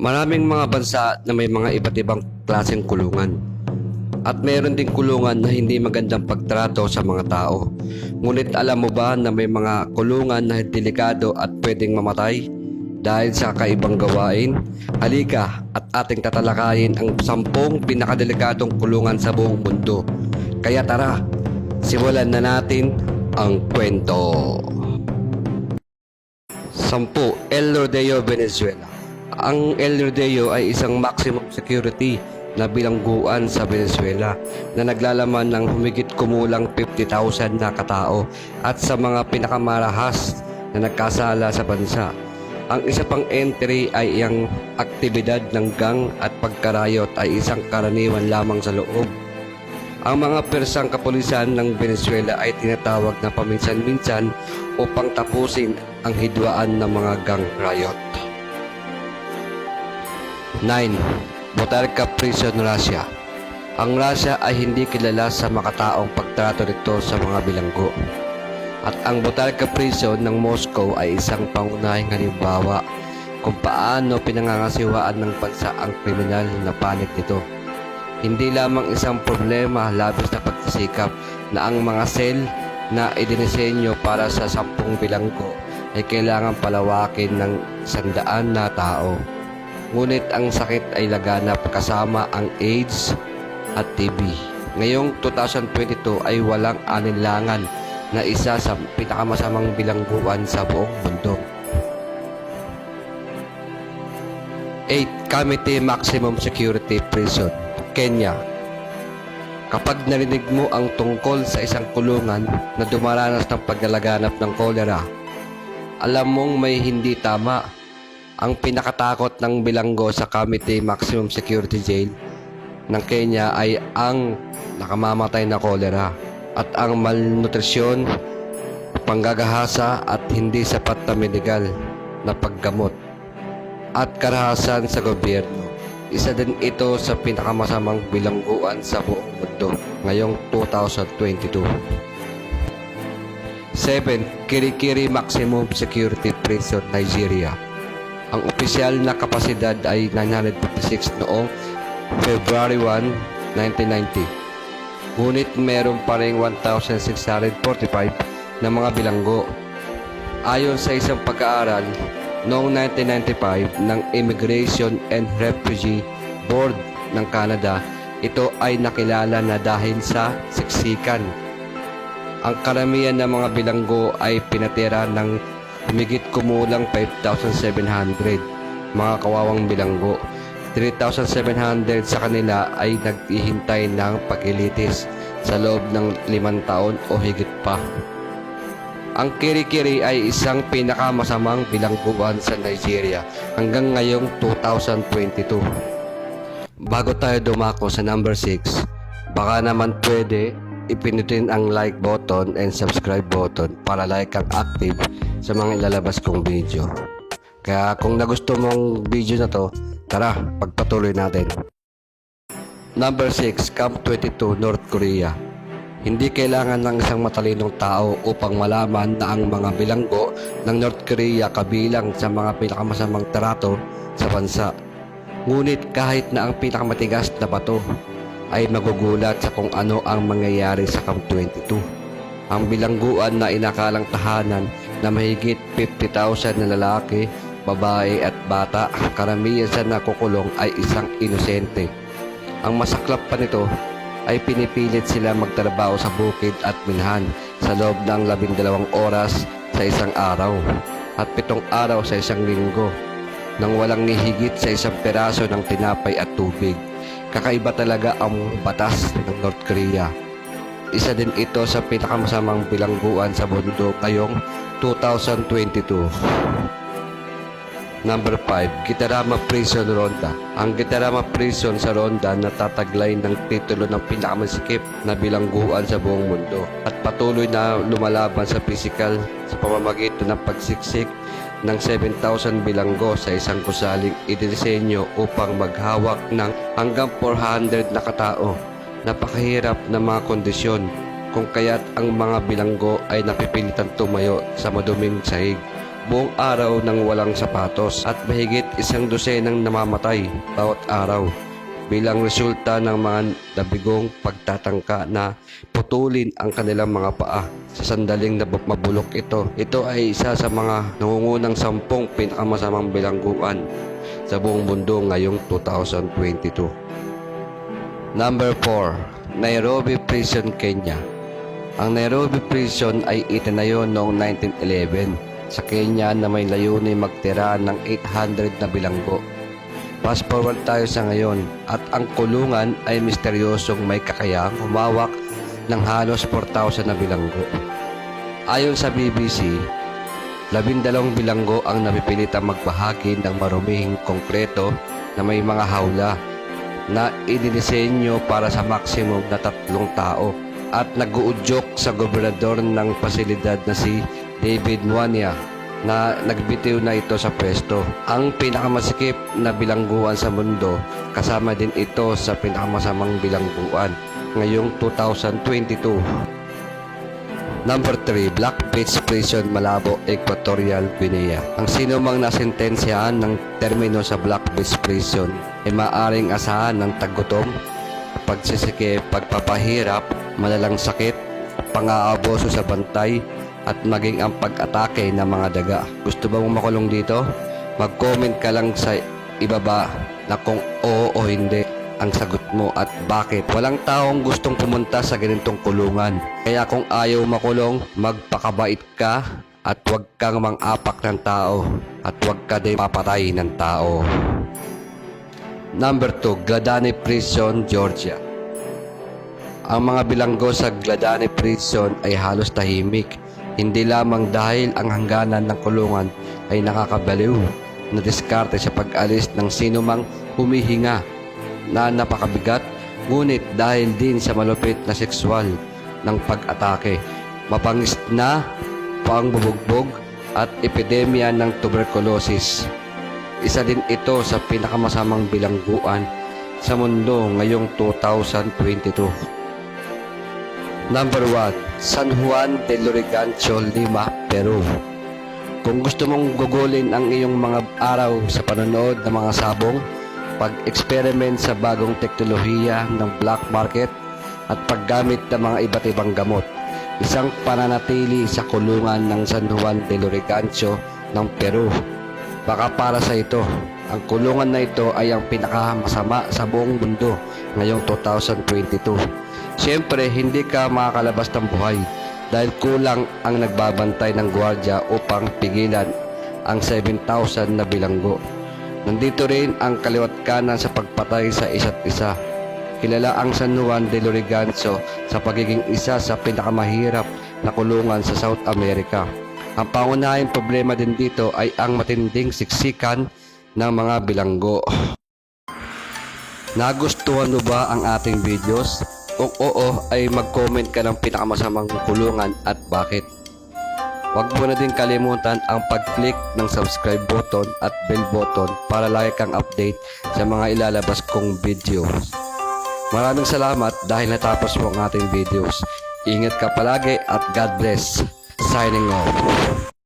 Maraming mga bansa na may mga iba't ibang klaseng kulungan. At mayroon din kulungan na hindi magandang pagtrato sa mga tao. Ngunit alam mo ba na may mga kulungan na delikado at pwedeng mamatay? Dahil sa kaibang gawain, halika at ating tatalakayin ang sampung pinakadelikadong kulungan sa buong mundo. Kaya tara, simulan na natin ang kwento. Sampu, El Rodeo, Venezuela. Ang El Rodeo ay isang maximum security na bilangguan sa Venezuela na naglalaman ng humigit kumulang 50,000 na katao at sa mga pinakamarahas na nagkasala sa bansa. Ang isa pang entry ay ang aktibidad ng gang at pagkarayot ay isang karaniwan lamang sa loob. Ang mga persang kapulisan ng Venezuela ay tinatawag na paminsan-minsan upang tapusin ang hidwaan ng mga gang riot. 9. Botarka Prison, Russia Ang Russia ay hindi kilala sa makataong pagtrato nito sa mga bilanggo. At ang Botarka Prison ng Moscow ay isang pangunahing halimbawa kung paano pinangangasiwaan ng bansa ang kriminal na panig nito. Hindi lamang isang problema labis na pagsisikap na ang mga sel na idinisenyo para sa sampung bilanggo ay kailangan palawakin ng sandaan na tao. Ngunit ang sakit ay laganap kasama ang AIDS at TB. Ngayong 2022 ay walang aninlangan na isa sa pinakamasamang bilangguan sa buong mundo. 8. Kamite Maximum Security Prison, Kenya. Kapag narinig mo ang tungkol sa isang kulungan na dumaranas ng paglalaganap ng kolera, alam mong may hindi tama. Ang pinakatakot ng bilanggo sa Kamite Maximum Security Jail ng Kenya ay ang nakamamatay na kolera at ang malnutrisyon, panggagahasa at hindi sapat na medical na paggamot at karahasan sa gobyerno. Isa din ito sa pinakamasamang bilangguan sa buong mundo ngayong 2022. 7. Kirikiri Maximum Security Prison, Nigeria. Ang opisyal na kapasidad ay 956 noong February 1, 1990. Ngunit meron pa rin 1,645 na mga bilanggo. Ayon sa isang pag-aaral noong 1995 ng Immigration and Refugee Board ng Canada, ito ay nakilala na dahil sa siksikan. Ang karamihan ng mga bilanggo ay pinatira ng humigit kumulang 5,700 mga kawawang bilanggo. 3,700 sa kanila ay naghihintay ng pagilitis sa loob ng limang taon o higit pa. Ang kiri-kiri ay isang pinakamasamang bilangguan sa Nigeria hanggang ngayong 2022. Bago tayo dumako sa number 6, baka naman pwede ipinutin ang like button and subscribe button para like ang active sa mga ilalabas kong video. Kaya kung nagusto mong video na to, tara, pagpatuloy natin. Number 6, Camp 22, North Korea. Hindi kailangan ng isang matalinong tao upang malaman na ang mga bilanggo ng North Korea kabilang sa mga pinakamasamang trato sa bansa. Ngunit kahit na ang pinakamatigas na bato ay magugulat sa kung ano ang mangyayari sa Camp 22. Ang bilangguan na inakalang tahanan na mahigit 50,000 na lalaki, babae at bata, karamihan sa nakukulong ay isang inosente. Ang masaklap pa nito ay pinipilit sila magtrabaho sa bukid at minhan sa loob ng labindalawang oras sa isang araw at pitong araw sa isang linggo nang walang nihigit sa isang peraso ng tinapay at tubig. Kakaiba talaga ang batas ng North Korea. Isa din ito sa pinakamasamang bilangguan sa mundo ngayong 2022. Number 5, Gitarama Prison Ronda. Ang Gitarama Prison sa Ronda natataglay ng titulo ng pinakamasikip na bilangguan sa buong mundo at patuloy na lumalaban sa pisikal sa pamamagitan ng pagsiksik ng 7,000 bilanggo sa isang gusaling idinisenyo upang maghawak ng hanggang 400 na katao. Napakahirap na mga kondisyon kung kaya't ang mga bilanggo ay napipilitan tumayo sa maduming sahig buong araw ng walang sapatos at mahigit isang dosenang namamatay bawat araw bilang resulta ng mga nabigong pagtatangka na putulin ang kanilang mga paa sa sandaling mabulok ito. Ito ay isa sa mga nangungunang sampung pinakamasamang bilangguan sa buong mundo ngayong 2022. Number 4, Nairobi Prison, Kenya. Ang Nairobi Prison ay itinayo noong 1911 sa Kenya na may layunin magtira ng 800 na bilanggo. Fast forward tayo sa ngayon at ang kulungan ay misteryosong may kakayang humawak ng halos 4,000 na bilanggo. Ayon sa BBC, labindalawang bilanggo ang napipilitang magbahagi ng maruming konkreto na may mga hawla na idinisenyo para sa maximum na tatlong tao at nag-uudyok sa gobernador ng pasilidad na si David Muania na nagbitiw na ito sa pwesto. Ang pinakamasikip na bilangguan sa mundo kasama din ito sa pinakamasamang bilangguan ngayong 2022. Number 3, Black Beach Prison, Malabo, Equatorial Guinea. Ang sino mang nasentensyahan ng termino sa Black Beach Prison ay maaring asahan ng tagutom, pagsisike, pagpapahirap, malalang sakit, pang-aaboso sa bantay, at maging ang pag-atake ng mga daga. Gusto ba mong makulong dito? Mag-comment ka lang sa ibaba na kung oo o hindi ang sagot mo at bakit. Walang taong gustong pumunta sa ganitong kulungan. Kaya kung ayaw makulong, magpakabait ka at huwag kang mang-apak ng tao at huwag ka din papatay ng tao. Number 2, Gladani Prison, Georgia. Ang mga bilanggo sa Gladani Prison ay halos tahimik. Hindi lamang dahil ang hangganan ng kulungan ay nakakabaliw na diskarte sa pag-alis ng sinumang humihinga na napakabigat ngunit dahil din sa malupit na sexual ng pag-atake, mapangis na pangbubugbog at epidemya ng tuberculosis. Isa din ito sa pinakamasamang bilangguan sa mundo ngayong 2022. Number 1, San Juan de Lurigancho, Lima, Peru. Kung gusto mong gugulin ang iyong mga araw sa panonood ng mga sabong, pag-experiment sa bagong teknolohiya ng black market at paggamit ng mga iba't ibang gamot, isang pananatili sa kulungan ng San Juan de Lurigancho ng Peru. Baka para sa ito, ang kulungan na ito ay ang pinakamasama sa buong mundo ngayong 2022. Siyempre, hindi ka makakalabas ng buhay dahil kulang ang nagbabantay ng gwardiya upang pigilan ang 7,000 na bilanggo. Nandito rin ang kaliwat kanan sa pagpatay sa isa't isa. Kilala ang San Juan de Lurigancho sa pagiging isa sa pinakamahirap na kulungan sa South America. Ang pangunahing problema din dito ay ang matinding siksikan ng mga bilanggo. Nagustuhan mo ba ang ating videos? Kung oo, ay mag-comment ka ng pinakamasamang kulungan at bakit. Huwag mo na din kalimutan ang pag-click ng subscribe button at bell button para lagi kang update sa mga ilalabas kong videos. Maraming salamat dahil natapos mo ang ating videos. Ingat ka palagi at God bless. Signing off.